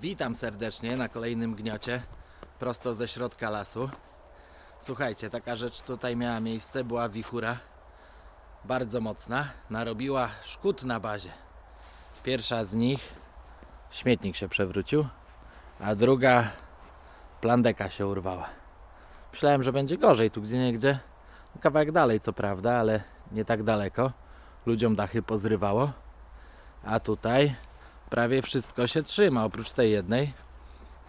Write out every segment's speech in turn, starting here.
Witam serdecznie na kolejnym gniocie, prosto ze środka lasu. Słuchajcie, taka rzecz tutaj miała miejsce, była wichura, bardzo mocna, narobiła szkód na bazie. Pierwsza z nich, śmietnik się przewrócił, a druga, plandeka się urwała. Myślałem, że będzie gorzej tu gdzie niegdzie, kawałek dalej co prawda, ale nie tak daleko. Ludziom dachy pozrywało, a tutaj prawie wszystko się trzyma, oprócz tej jednej.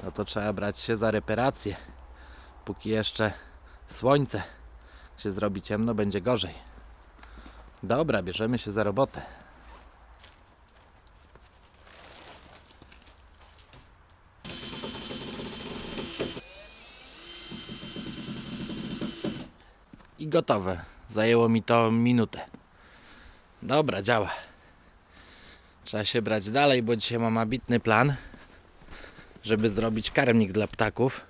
No to trzeba brać się za reparację. Póki jeszcze słońce się zrobi ciemno, będzie gorzej. Dobra, bierzemy się za robotę. I gotowe. Zajęło mi to minutę. Dobra, działa. Trzeba się brać dalej, bo dzisiaj mam ambitny plan, żeby zrobić karmnik dla ptaków.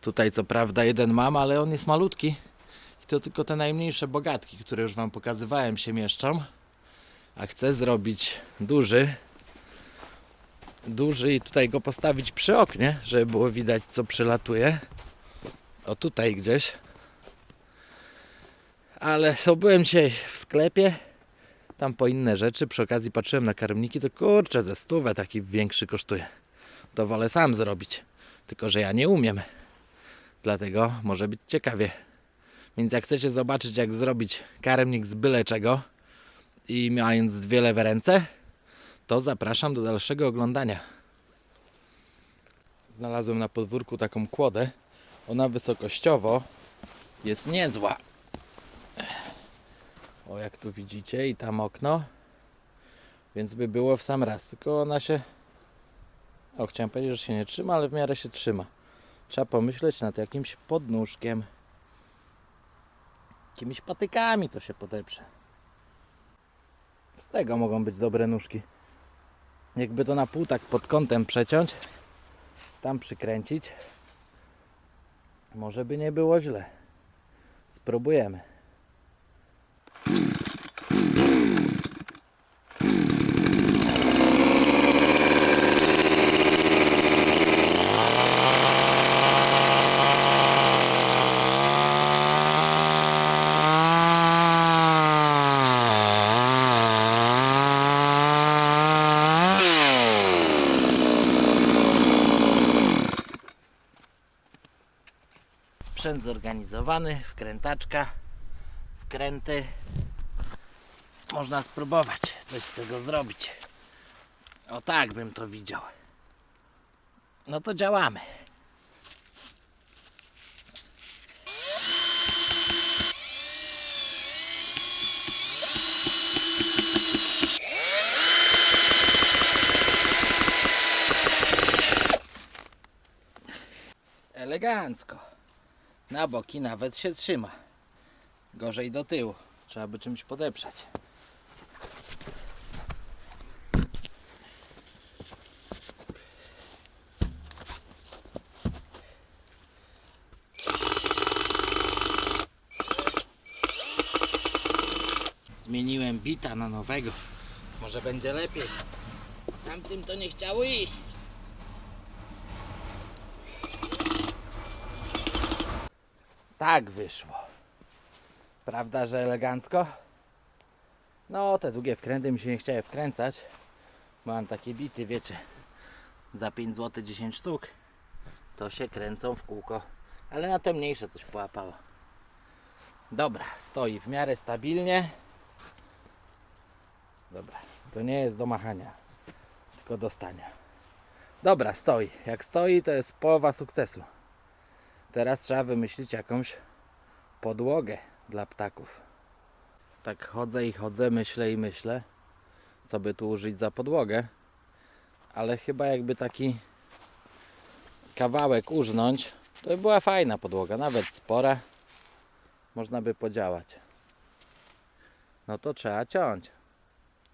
Tutaj co prawda jeden mam, ale on jest malutki. I to tylko te najmniejsze bogatki, które już Wam pokazywałem, się mieszczą. A chcę zrobić duży. Duży i tutaj go postawić przy oknie, żeby było widać co przylatuje. O tutaj gdzieś. Ale byłem dzisiaj w sklepie tam po inne rzeczy. Przy okazji patrzyłem na karmniki, to kurczę, ze stówę taki większy kosztuje. To wolę sam zrobić. Tylko, że ja nie umiem. Dlatego może być ciekawie. Więc jak chcecie zobaczyć, jak zrobić karmnik z byle czego i mając dwie lewe ręce, to zapraszam do dalszego oglądania. Znalazłem na podwórku taką kłodę. Ona wysokościowo jest niezła. O, jak tu widzicie, i tam okno. Więc by było w sam raz. Tylko ona się. O, chciałem powiedzieć, że się nie trzyma, ale w miarę się trzyma. Trzeba pomyśleć nad jakimś podnóżkiem. Jakimiś patykami to się podeprze. Z tego mogą być dobre nóżki. Jakby to na pół tak pod kątem przeciąć, tam przykręcić, może by nie było źle. Spróbujemy. Sprzęt zorganizowany, wkrętaczka, wkręty. Można spróbować coś z tego zrobić. O tak bym to widział. No to działamy. Elegancko. Na boki nawet się trzyma. Gorzej do tyłu. Trzeba by czymś podeprzeć. Zmieniłem bita na nowego. Może będzie lepiej. Tamtym to nie chciało iść. Tak wyszło. Prawda, że elegancko? No, te długie wkręty mi się nie chciały wkręcać. Mam takie bity, wiecie, za 5 zł 10 sztuk. To się kręcą w kółko. Ale na te mniejsze coś połapało. Dobra, stoi w miarę stabilnie. Dobra, to nie jest do machania, tylko do stania. Dobra, stoi. Jak stoi, to jest połowa sukcesu. Teraz trzeba wymyślić jakąś podłogę dla ptaków. Tak chodzę i chodzę, myślę i myślę, co by tu użyć za podłogę. Ale chyba jakby taki kawałek użnąć, to by była fajna podłoga, nawet spora. Można by podziałać. No to trzeba ciąć.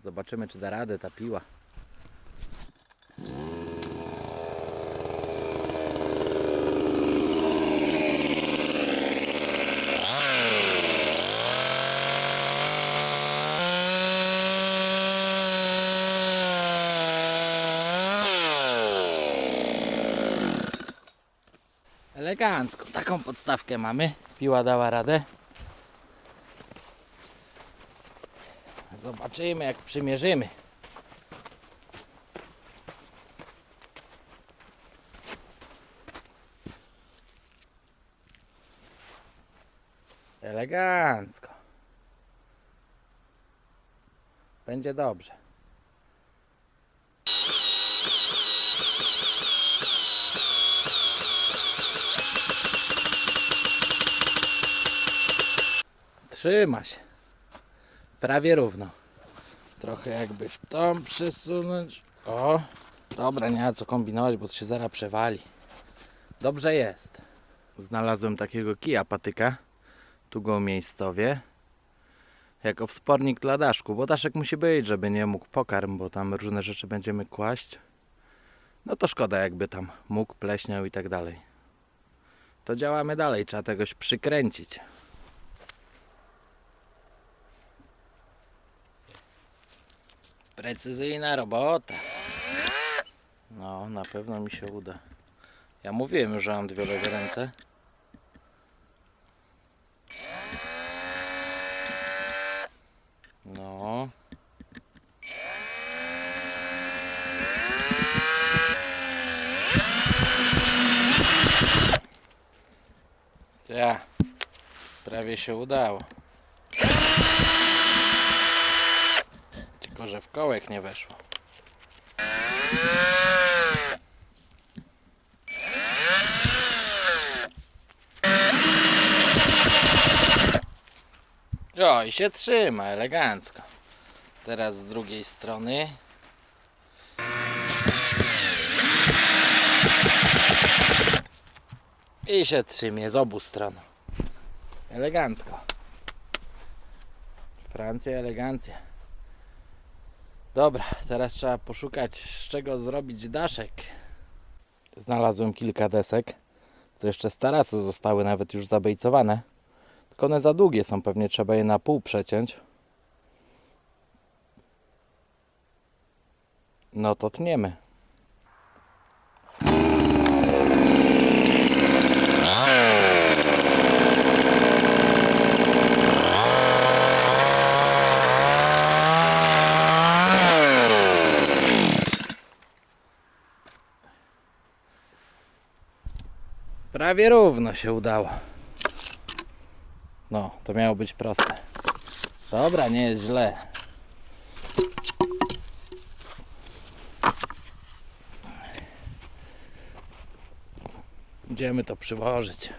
Zobaczymy, czy da radę ta piła. Elegancko. Taką podstawkę mamy. Piła dała radę. Zobaczymy jak przymierzymy. Elegancko. Będzie dobrze. Trzyma się. Prawie równo. Trochę jakby w tą przesunąć. O, dobra, nie ma co kombinować, bo to się zaraz przewali. Dobrze jest. Znalazłem takiego kija patyka. Tu go. Jako wspornik dla daszku, bo daszek musi być, żeby nie mógł pokarm, bo tam różne rzeczy będziemy kłaść. No to szkoda jakby tam mógł, pleśniał i tak dalej. To działamy dalej, trzeba tegoś przykręcić. Precyzyjna robota. No, na pewno mi się uda. Ja mówiłem że mam dwie lewe ręce. No. Ja. Prawie się udało. Tylko, że w kołek nie weszło. O, i się trzyma elegancko. Teraz z drugiej strony. I się trzymie z obu stron. Elegancko. Francja, elegancja. Dobra, teraz trzeba poszukać z czego zrobić daszek. Znalazłem kilka desek, co jeszcze z tarasu zostały nawet już zabejcowane. Tylko one za długie są, pewnie trzeba je na pół przeciąć. No to tniemy. Prawie równo się udało. No, to miało być proste. Dobra, nie jest źle. Idziemy to przyłożyć.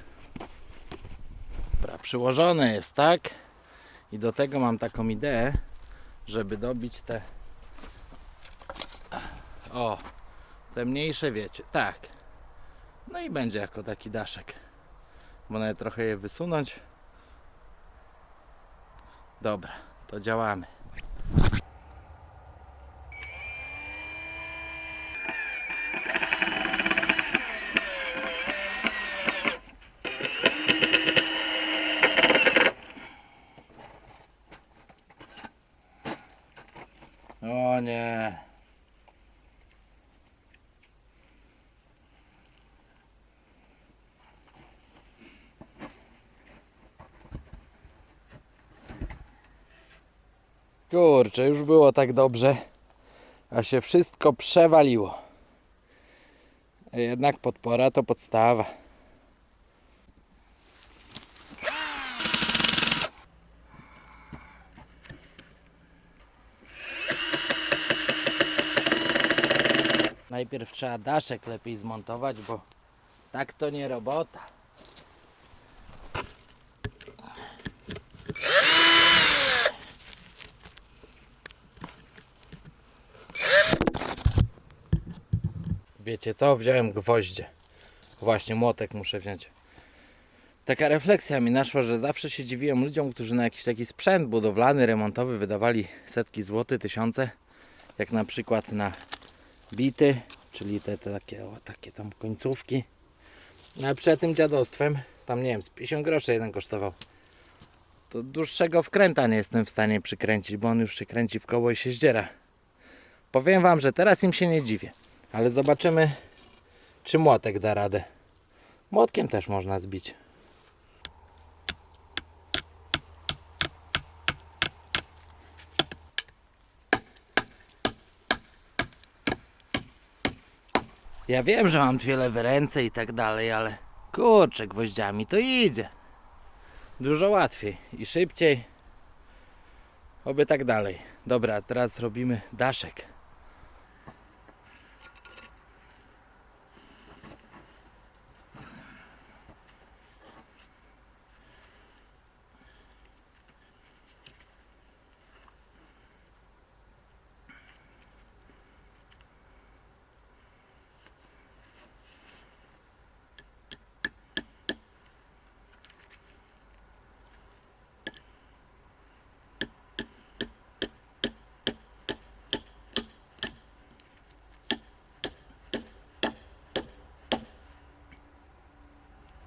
Dobra, przyłożone jest, tak? I do tego mam taką ideę, żeby dobić te... O, te mniejsze wiecie, tak. No i będzie jako taki daszek. Nawet trochę je wysunąć. Dobra, to działamy. O nie. Kurczę, już było tak dobrze, a się wszystko przewaliło. Jednak podpora to podstawa. Najpierw trzeba daszek lepiej zmontować, bo tak to nie robota. Wiecie co? Wziąłem gwoździe. Właśnie, młotek muszę wziąć. Taka refleksja mi naszła, że zawsze się dziwiłem ludziom, którzy na jakiś taki sprzęt budowlany, remontowy wydawali setki złotych, tysiące. Jak na przykład na bity, czyli te, te takie, o, takie tam końcówki. No, A przed tym dziadostwem, tam nie wiem, z 50 groszy jeden kosztował. To dłuższego wkręta nie jestem w stanie przykręcić, bo on już się kręci w koło i się zdziera. Powiem Wam, że teraz im się nie dziwię. Ale zobaczymy, czy młotek da radę. Młotkiem też można zbić. Ja wiem, że mam dwie lewe ręce i tak dalej, ale kurczę, gwoździami to idzie. Dużo łatwiej i szybciej. Oby tak dalej. Dobra, teraz robimy daszek.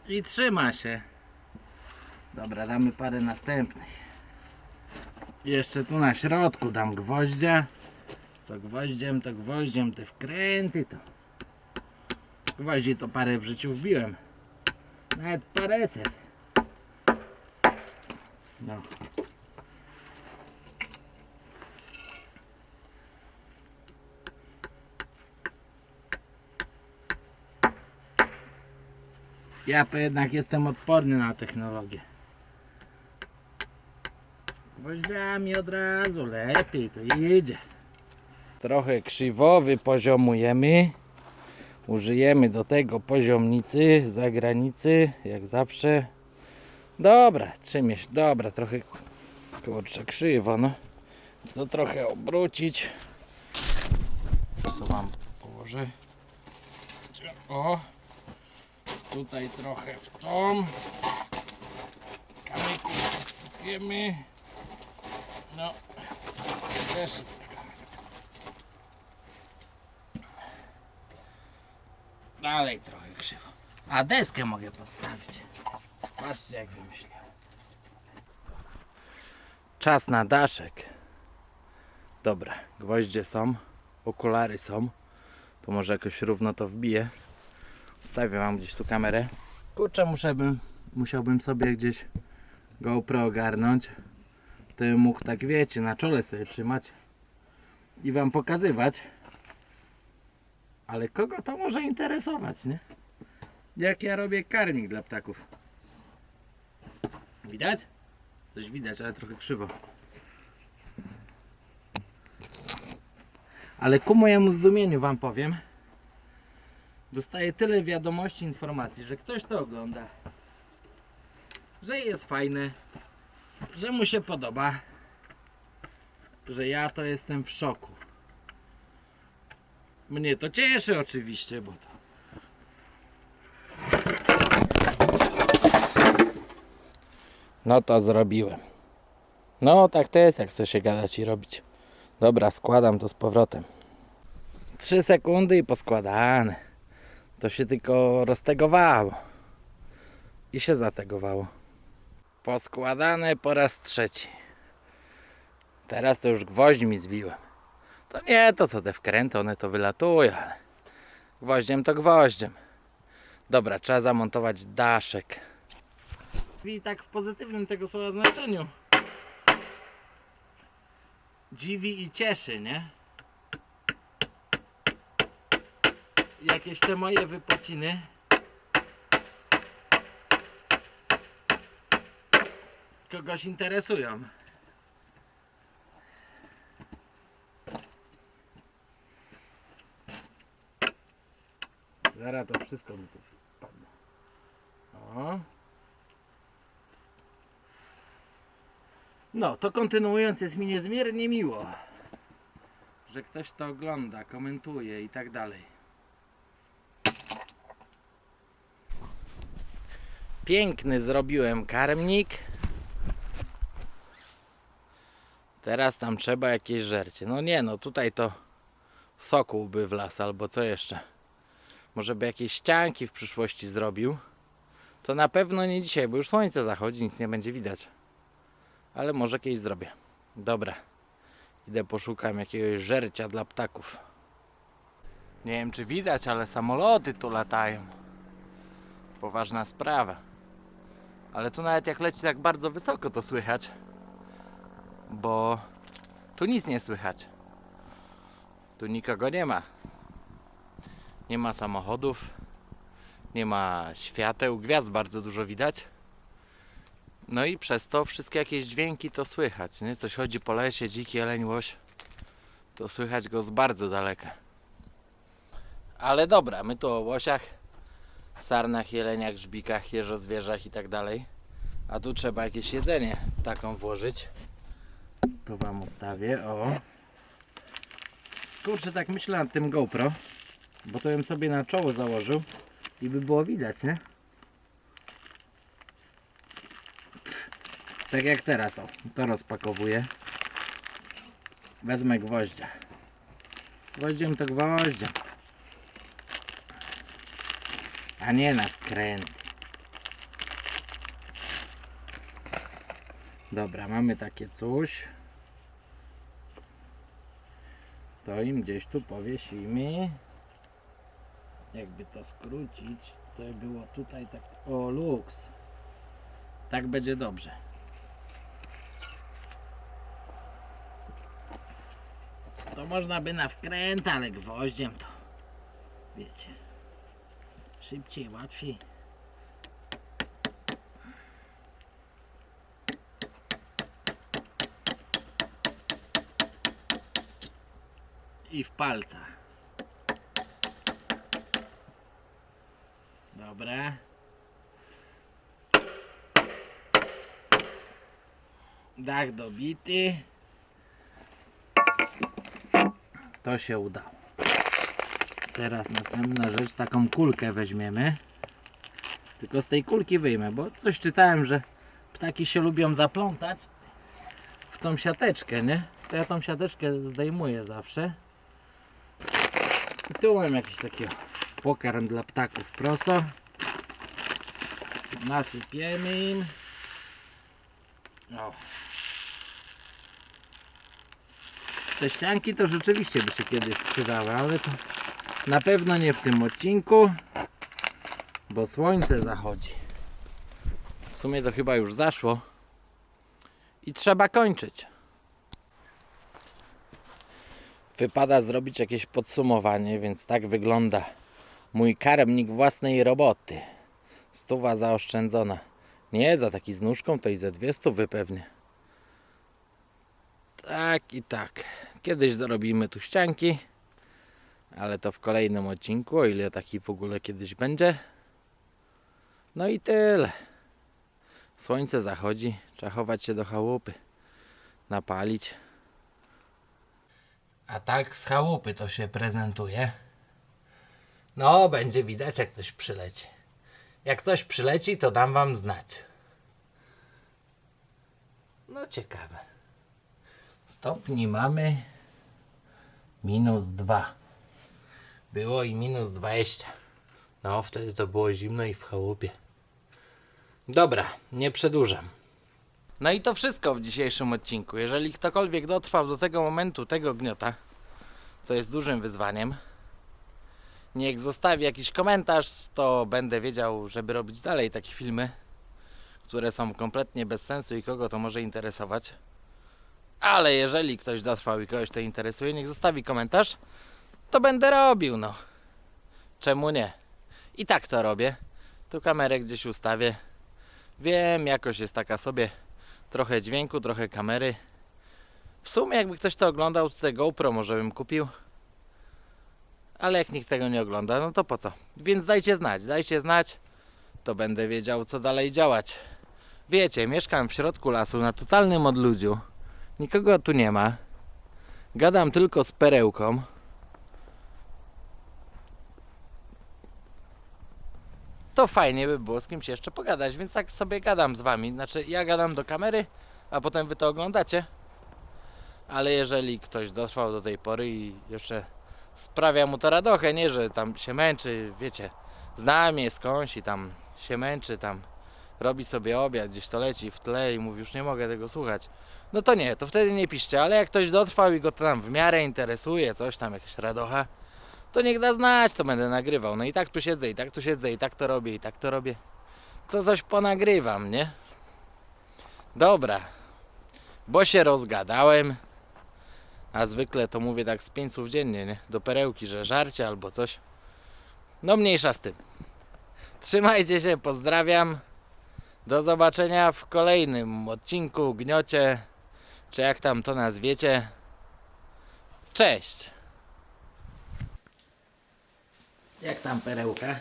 I trzyma się. Dobra, damy parę następnych. Jeszcze tu na środku dam gwoździa. Co gwoździem, to gwoździem te wkręty to. Gwoździ to parę w życiu wbiłem. Nawet paręset. No. Ja to jednak jestem odporny na technologię. Gwoździami od razu lepiej to idzie. Trochę krzywo wypoziomujemy. Użyjemy do tego poziomnicy, zagranicy, jak zawsze. Dobra, trzymie się, dobra, trochę kurczę krzywo, no. To trochę obrócić. To wam położę. O, tutaj trochę w tą. Kamyków podsypiemy. No, też. Dalej trochę krzywo. A deskę mogę podstawić. Patrzcie jak wymyśliłem. Czas na daszek. Dobra, gwoździe są, okulary są. To może jakoś równo to wbiję. Ustawię wam gdzieś tu kamerę. Kurczę, muszę bym, musiałbym sobie gdzieś GoPro ogarnąć. To bym mógł tak wiecie, na czole sobie trzymać i wam pokazywać. Ale kogo to może interesować, nie? Jak ja robię karmik dla ptaków. Widać? Coś widać, ale trochę krzywo. Ale ku mojemu zdumieniu wam powiem, dostaję tyle wiadomości, informacji, że ktoś to ogląda, że jest fajne, że mu się podoba, że ja to jestem w szoku. Mnie to cieszy oczywiście, bo to. No to zrobiłem. No tak to jest, jak chce się gadać i robić. Dobra, składam to z powrotem. 3 sekundy i poskładane. To się tylko roztegowało. I się zategowało. Poskładane po raz trzeci. Teraz to już gwoźdźmi zbiłem. To nie to co te wkręty, one to wylatują, ale gwoździem to gwoździem. Dobra, trzeba zamontować daszek. I tak w pozytywnym tego słowa znaczeniu. Dziwi i cieszy, nie? Jakieś te moje wypociny. Kogoś interesują. Zaraz to wszystko mi tu padnie. O. No, to kontynuując, jest mi niezmiernie miło, że ktoś to ogląda, komentuje i tak dalej. Piękny zrobiłem karmnik. Teraz tam trzeba jakieś żercie. No nie, no tutaj to sokół by wlazł albo co jeszcze. Może by jakieś ścianki w przyszłości zrobił. To na pewno nie dzisiaj, bo już słońce zachodzi, nic nie będzie widać. Ale może kiedyś zrobię. Dobra. Idę poszukam jakiegoś żercia dla ptaków. Nie wiem czy widać, ale samoloty tu latają. poważna sprawa. Ale tu nawet jak leci tak bardzo wysoko to słychać, bo tu nic nie słychać. Tu nikogo nie ma. Nie ma samochodów, nie ma świateł, gwiazd bardzo dużo widać. No i przez to wszystkie jakieś dźwięki to słychać, nie? Coś chodzi po lesie, dziki jeleń, łoś, to słychać go z bardzo daleka. Ale dobra, my tu o łosiach, sarnach, jeleniach, żbikach, jeżozwierzach i tak dalej. A tu trzeba jakieś jedzenie taką włożyć. Tu wam ustawię, o. Kurczę, tak myślę nad tym GoPro, bo to bym sobie na czoło założył i by było widać, nie? Tak jak teraz, o, to rozpakowuję. Wezmę gwoździa. Gwoździem to gwoździem. A nie na kręt. Dobra, mamy takie coś. To im gdzieś tu powiesimy. Jakby to skrócić, to było tutaj tak. O, luks. Tak będzie dobrze. To można by na wkręt, ale gwoździem to wiecie. Szybciej, łatwiej. I w palca. Dobra. Dach dobity. To się udało. Teraz następna rzecz, taką kulkę weźmiemy. Tylko z tej kulki wyjmę, bo coś czytałem, że ptaki się lubią zaplątać w tą siateczkę, nie? To ja tą siateczkę zdejmuję zawsze. I tu mam jakiś taki pokarm dla ptaków proso. Nasypiemy im. O. Te ścianki to rzeczywiście by się kiedyś przydały, ale to na pewno nie w tym odcinku, bo słońce zachodzi. W sumie to chyba już zaszło i trzeba kończyć. Wypada zrobić jakieś podsumowanie, więc tak wygląda mój karmnik własnej roboty. Stuwa zaoszczędzona. Nie, za taki z nóżką to i ze dwie stówy pewnie. Tak i tak. Kiedyś zrobimy tu ścianki, ale to w kolejnym odcinku, o ile taki w ogóle kiedyś będzie. No i tyle. Słońce zachodzi, trzeba chować się do chałupy, napalić. A tak z chałupy to się prezentuje. No, będzie widać jak coś przyleci. Jak coś przyleci, to dam wam znać. No ciekawe. Stopni mamy minus 2. Było i minus 20. No, wtedy to było zimno i w chałupie. Dobra, nie przedłużam. No i to wszystko w dzisiejszym odcinku. Jeżeli ktokolwiek dotrwał do tego momentu, tego gniota, co jest dużym wyzwaniem, niech zostawi jakiś komentarz, to będę wiedział, żeby robić dalej takie filmy, które są kompletnie bez sensu i kogo to może interesować. Ale jeżeli ktoś dotrwał i kogoś to interesuje, niech zostawi komentarz, to będę robił, no. Czemu nie? I tak to robię. Tu kamerę gdzieś ustawię. Wiem, jakość jest taka sobie. Trochę dźwięku, trochę kamery. W sumie, jakby ktoś to oglądał, to GoPro może bym kupił. Ale jak nikt tego nie ogląda, no to po co? Więc dajcie znać, dajcie znać, to będę wiedział, co dalej działać. Wiecie, mieszkam w środku lasu, na totalnym odludziu. Nikogo tu nie ma. Gadam tylko z perełką. To fajnie by było z kimś jeszcze pogadać, więc tak sobie gadam z wami. Znaczy, ja gadam do kamery, a potem wy to oglądacie. Ale jeżeli ktoś dotrwał do tej pory i jeszcze sprawia mu to radochę, nie, że tam się męczy, wiecie, zna mnie skądś i tam się męczy, tam robi sobie obiad, gdzieś to leci w tle i mówi, już nie mogę tego słuchać. No to nie, to wtedy nie piszcie, ale jak ktoś dotrwał i go to tam w miarę interesuje, coś tam, jakaś radocha, to niech da znać, to będę nagrywał. No i tak tu siedzę, i tak tu siedzę, i tak to robię, i tak to robię. To coś ponagrywam, nie? Dobra. Bo się rozgadałem. A zwykle to mówię tak z pięć słów dziennie, nie? Do perełki, że żarcie albo coś. No mniejsza z tym. Trzymajcie się, pozdrawiam. Do zobaczenia w kolejnym odcinku Gniocie, czy jak tam to nazwiecie. Cześć! Jak tam perełka?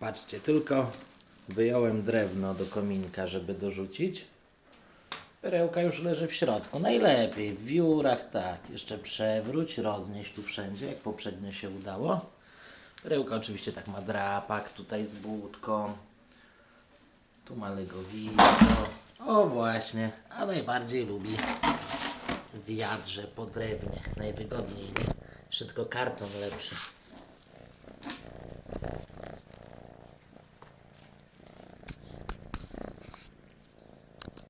Patrzcie, tylko wyjąłem drewno do kominka, żeby dorzucić. Perełka już leży w środku. Najlepiej w wiórach, tak. Jeszcze przewróć, roznieść tu wszędzie, jak poprzednio się udało. Perełka oczywiście tak ma drapak tutaj z budką. Tu ma legowisko. O właśnie, a najbardziej lubi w wiadrze po drewnie. Najwygodniej. Tylko karton lepszy.